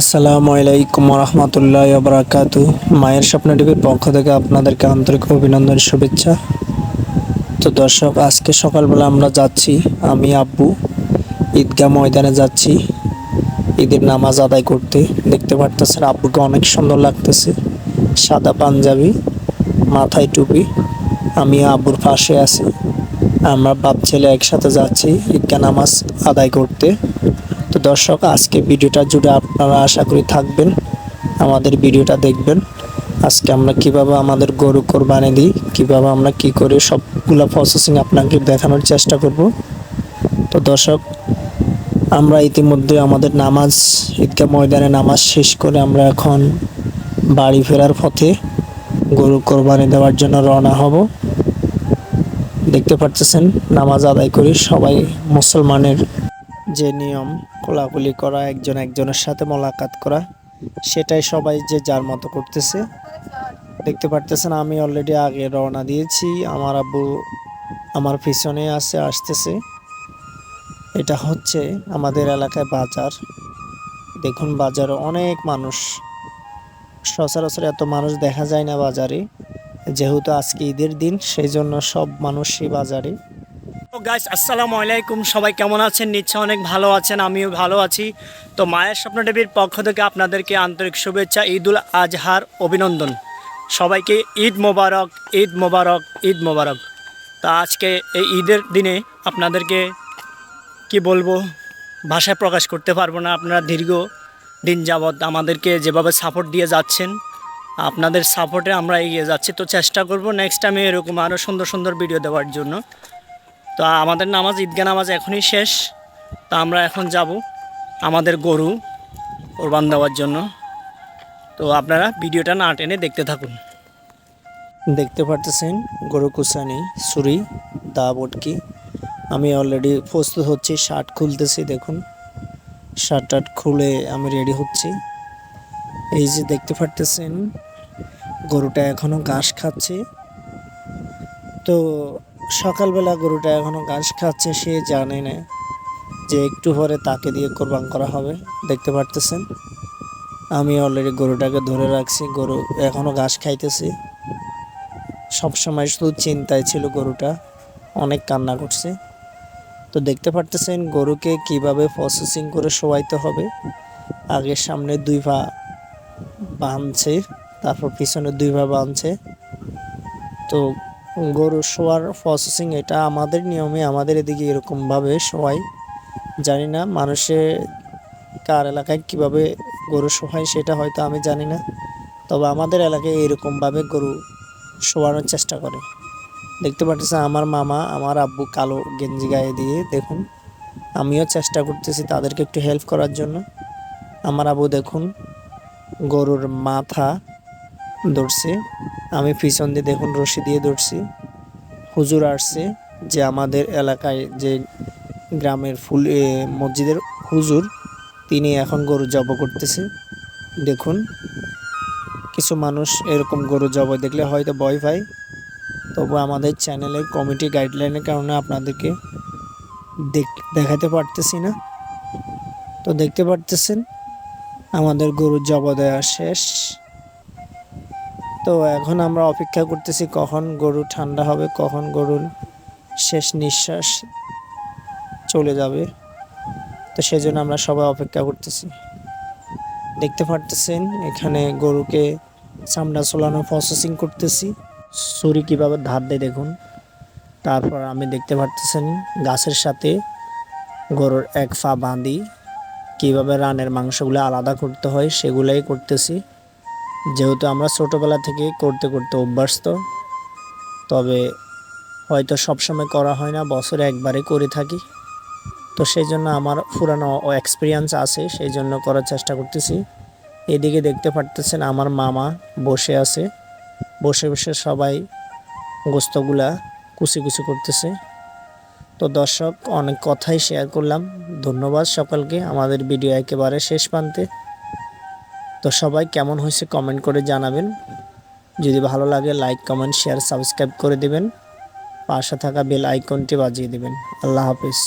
আসসালামু আলাইকুম রহমতুল্লাহ বারাকাতু মায়ের স্বপ্ন টিভির পক্ষ থেকে আপনাদেরকে আন্তরিক অভিনন্দন, শুভেচ্ছা। তো দর্শক, আজকে সকালবেলা আমরা যাচ্ছি, আমি, আব্বু, ঈদগাহ ময়দানে যাচ্ছি, ঈদের নামাজ আদায় করতে। দেখতে পারতেছেন আব্বুকে অনেক সুন্দর লাগতেছে, সাদা পাঞ্জাবি, মাথায় টুপি, আমি আব্বুর পাশে আছি। আমরা বাপ ছেলে একসাথে যাচ্ছি ঈদগাহ নামাজ আদায় করতে। তো দর্শক, আজকে ভিডিওটা জুড়ে আপনারা আশা করি থাকবেন, আমাদের ভিডিওটা দেখবেন। আজকে আমরা কীভাবে আমাদের গরু কোরবানি দিই, কীভাবে আমরা কি করে সবগুলো প্রসেসিং আপনাকে দেখানোর চেষ্টা করব। তো দর্শক, আমরা ইতিমধ্যে আমাদের নামাজ, ঈদগাহ ময়দানে নামাজ শেষ করে আমরা এখন বাড়ি ফেরার পথে গরু কোরবানি দেওয়ার জন্য রওনা হব। দেখতে পাচ্ছেন নামাজ আদায় করি, সবাই মুসলমানের যে নিয়ম, কোলাকুলি করা, একজন একজনের সাথে মোলাকাত করা, সেটাই সবাই যে যার মতো করতেছে। দেখতে পারতেছেন, আমি অলরেডি আগে রওনা দিয়েছি, আমার আব্বু আমার পিছনে আছে, আসতেছে। এটা হচ্ছে আমাদের এলাকায় বাজার। দেখুন, বাজারে অনেক মানুষ। সচরাচর এত মানুষ দেখা যায় না বাজারে। যেহেতু আজকে ঈদের দিন সেই জন্য সব মানুষই বাজারে। গাইস আসসালামু আলাইকুম। সবাই কেমন আছেন? নিচ্ছে অনেক ভালো আছেন, আমিও ভালো আছি। তো মায়ের স্বপ্ন টিভির পক্ষ থেকে আপনাদেরকে আন্তরিক শুভেচ্ছা, ঈদুল আজহার অভিনন্দন। সবাইকে ঈদ মোবারক ঈদ মোবারক ঈদ মোবারক। তা আজকে এই ঈদের দিনে আপনাদেরকে কি বলব, ভাষায় প্রকাশ করতে পারব না। আপনারা দীর্ঘ দিন যাবৎ আমাদেরকে যেভাবে সাপোর্ট দিয়ে যাচ্ছেন আপনাদের সাপোর্টে আমরা এগিয়ে যাচ্ছি। তো চেষ্টা করব নেক্সট টাইমে এরকম আরও সুন্দর সুন্দর ভিডিও দেওয়ার জন্য। তো আমাদের নামাজ ঈদগা নামাজ এখনই শেষ। তা আমরা এখন যাব আমাদের গরু কোরবান দেওয়ার জন্য। তো আপনারা ভিডিওটা না টেনে দেখতে থাকুন। দেখতে পারতেছেন, গরু কুসানি ছুরি, দা বটকি। আমি অলরেডি প্রস্তুত হচ্ছি, শার্ট খুলতেছি, দেখুন। শার্ট টার্ট খুলে আমি রেডি হচ্ছি। এই যে দেখতে পারতেছেন, গরুটা এখনও ঘাস খাচ্ছে। তো সকালবেলা গরুটা এখনও ঘাস খাচ্ছে, সে জানে না যে একটু পরে তাকে দিয়ে কোরবান করা হবে। দেখতে পারতেছেন? আমি অলরেডি গরুটাকে ধরে রাখছি, গরু এখনও ঘাস খাইতেছে। সবসময় শুধু চিন্তায় ছিল গরুটা, অনেক কান্না করছে। তো দেখতে পারতেছেন গরুকে কীভাবে প্রসেসিং করে শোয়াইতে হবে। আগের সামনে দুই পা বাঁধছে, তারপর পিছনে দুই পা বাঁধছে। তো গরু শোয়ার প্রসেসিং এটা আমাদের নিয়মে, আমাদের এদিকে এরকমভাবে শোয়াই জানি না মানুষের কার এলাকায় কীভাবে গরু শোয়ায় সেটা হয়তো আমি জানি না। তবে আমাদের এলাকায় এরকমভাবে গরু শোয়ানোর চেষ্টা করে। দেখতে পাচ্ছেন আমার মামা, আমার আব্বু কালো গেঞ্জি গায়ে দিয়ে, দেখুন। আমিও চেষ্টা করতেছি তাদেরকে একটু হেল্প করার জন্য। আমার আব্বু দেখুন গরুর মাথা ধরছে। আমি পিছন দিয়ে দেখুন রশি দিয়ে ধরছি। হুজুর আসছে যে আমাদের এলাকায় যে গ্রামের ফুল মসজিদের হুজুর, তিনি এখন গরু জব করতেছে। দেখুন, কিছু মানুষ এরকম গরু জব দেখলে হয়তো ভয় পায়। তবু আমাদের চ্যানেলের কমিটি গাইডলাইনের কারণে আপনাদেরকে দেখ- দেখাতে পারতেছি না। তো দেখতে পারতেছেন আমাদের গরু জব দেওয়া শেষ। তো এখন আমরা অপেক্ষা করতেছি কখন গরু ঠান্ডা হবে, কখন গরুর শেষ নিঃশ্বাস চলে যাবে। তো সেজন্য আমরা সবাই অপেক্ষা করতেছি। দেখতে পারতেছেন, এখানে গরুকে চামড়া চোলানো প্রসেসিং করতেছি। ছুরি কীভাবে ধার দেয় দেখুন। তারপর আমি দেখতে পারতেছেন গাছের সাথে গরুর এক ফা বাঁধি। কীভাবে রানের মাংসগুলো আলাদা করতে হয় সেগুলাই করতেছি। যেহেতু আমরা ছোটোবেলা থেকে করতে করতে অভ্যস্ত, তবে হয়তো সবসময় করা হয় না, বছরে একবারে করে থাকি। তো সেই জন্য আমার পুরানো এক্সপিরিয়েন্স আছে সেই জন্য করার চেষ্টা করতেছি। এদিকে দেখতে পারতেছেন আমার মামা বসে আছে। বসে বসে সবাই গোস্তগুলা কুচি কুচি করতেছে। তো দর্শক, অনেক কথাই শেয়ার করলাম। ধন্যবাদ সকলকে আমাদের ভিডিও একেবারে শেষ প্রান্তে। তো সবাই কেমন হয়েছে কমেন্ট করে জানাবেন। যদি ভালো লাগে লাইক কমেন্ট শেয়ার সাবস্ক্রাইব করে দেবেন। পাশে থাকা বেল আইকনটি বাজিয়ে দেবেন। আল্লাহ হাফিজ।